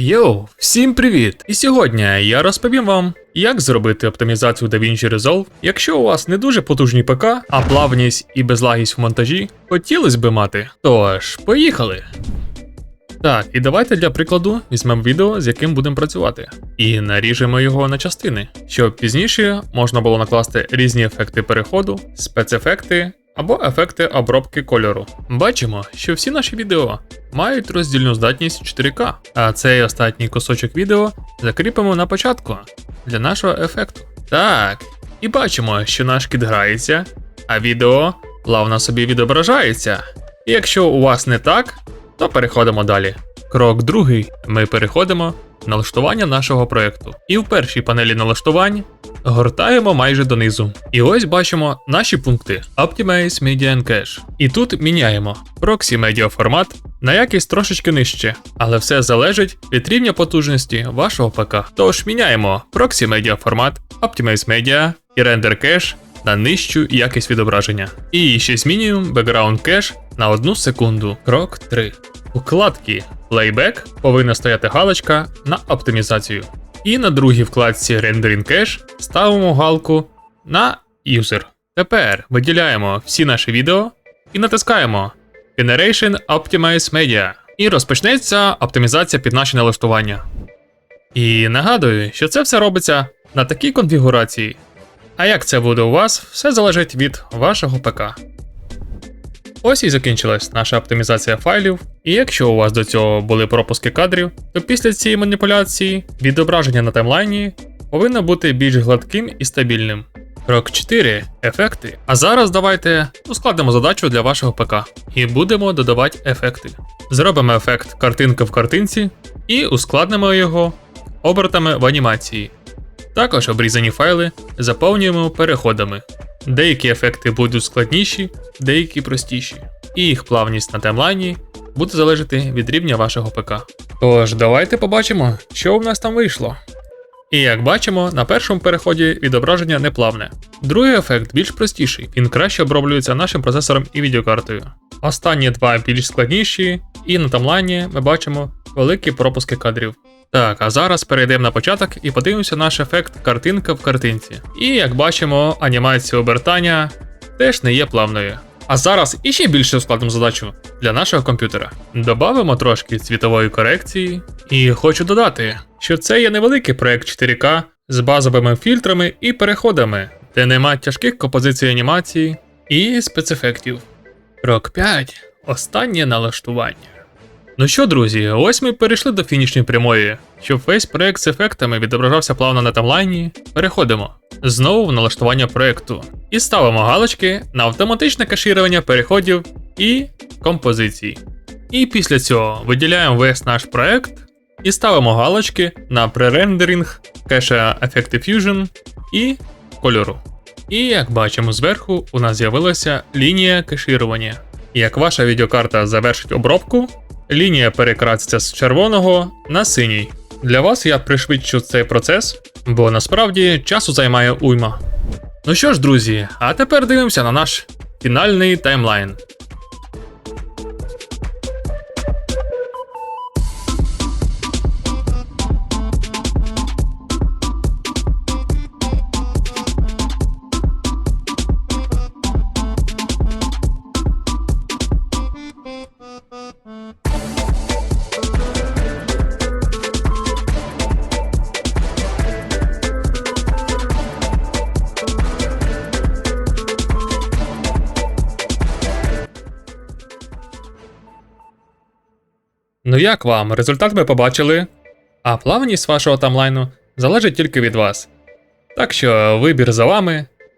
Йоу, всім привіт! І сьогодні я розповім вам, як зробити оптимізацію DaVinci Resolve, якщо у вас не дуже потужний ПК, а плавність і безлагість в монтажі хотілось би мати. Тож, поїхали! Так, і давайте для прикладу візьмемо відео, з яким будемо працювати, і наріжемо його на частини, щоб пізніше можна було накласти різні ефекти переходу, спецефекти або ефекти обробки кольору. Бачимо, що всі наші відео мають роздільну здатність 4К, а цей останній кусочок відео закріпимо на початку для нашого ефекту. Так, і бачимо, що наш кіт грається, а відео плавно собі відображається. І якщо у вас не так, то переходимо далі. Крок другий: ми переходимо в налаштування нашого проєкту. І в першій панелі налаштувань гортаємо майже донизу. І ось бачимо наші пункти Optimize Media and Cache. І тут міняємо Proxy Media формат на якість трошечки нижче, але все залежить від рівня потужності вашого ПК. Тож міняємо Proxy Media формат, Optimize Media і Render Cache на нижчу якість відображення. І ще змінюємо Background Cache на 1 секунду. Крок 3. У вкладці Playback повинна стояти галочка на оптимізацію. І на другій вкладці Rendering Cache ставимо галку на User. Тепер виділяємо всі наші відео і натискаємо Generation Optimize Media. І розпочнеться оптимізація під наші налаштування. І нагадую, що це все робиться на такій конфігурації. А як це буде у вас, все залежить від вашого ПК. Ось і закінчилась наша оптимізація файлів. І якщо у вас до цього були пропуски кадрів, то після цієї маніпуляції відображення на таймлайні повинно бути більш гладким і стабільним. Крок 4. Ефекти. А зараз давайте ускладнимо задачу для вашого ПК і будемо додавати ефекти. Зробимо ефект картинка в картинці і ускладнимо його обертами в анімації. Також обрізані файли заповнюємо переходами. Деякі ефекти будуть складніші, деякі простіші. І їх плавність на таймлайні буде залежати від рівня вашого ПК. Тож, давайте побачимо, що в нас там вийшло. І як бачимо, на першому переході відображення не плавне. Другий ефект більш простіший, він краще оброблюється нашим процесором і відеокартою. Останні два більш складніші, і на таймлайні ми бачимо великі пропуски кадрів. Так, а зараз перейдемо на початок і подивимося наш ефект картинка в картинці. І як бачимо, анімація обертання теж не є плавною. А зараз іще більше ускладнимо задачу для нашого комп'ютера. Добавимо трошки цвітової корекції. І хочу додати, що це є невеликий проект 4К з базовими фільтрами і переходами, де нема тяжких композицій анімації і спецефектів. Крок 5. Останнє налаштування. Ну що, друзі, ось ми перейшли до фінішної прямої. Щоб весь проект з ефектами відображався плавно на таймлайні, переходимо знову в налаштування проекту і ставимо галочки на автоматичне кеширування переходів і композицій. І після цього виділяємо весь наш проект і ставимо галочки на пререндеринг, кеша Effective Fusion і кольору. І як бачимо зверху, у нас з'явилася лінія кеширування. Як ваша відеокарта завершить обробку, лінія перекраситься з червоного на синій. Для вас я пришвидшу цей процес, бо насправді часу займає уйма. Ну що ж, друзі, а тепер дивимося на наш фінальний таймлайн. Ну як вам? Результат ви побачили? А плавність вашого таймлайну залежить тільки від вас. Так що вибір за вами,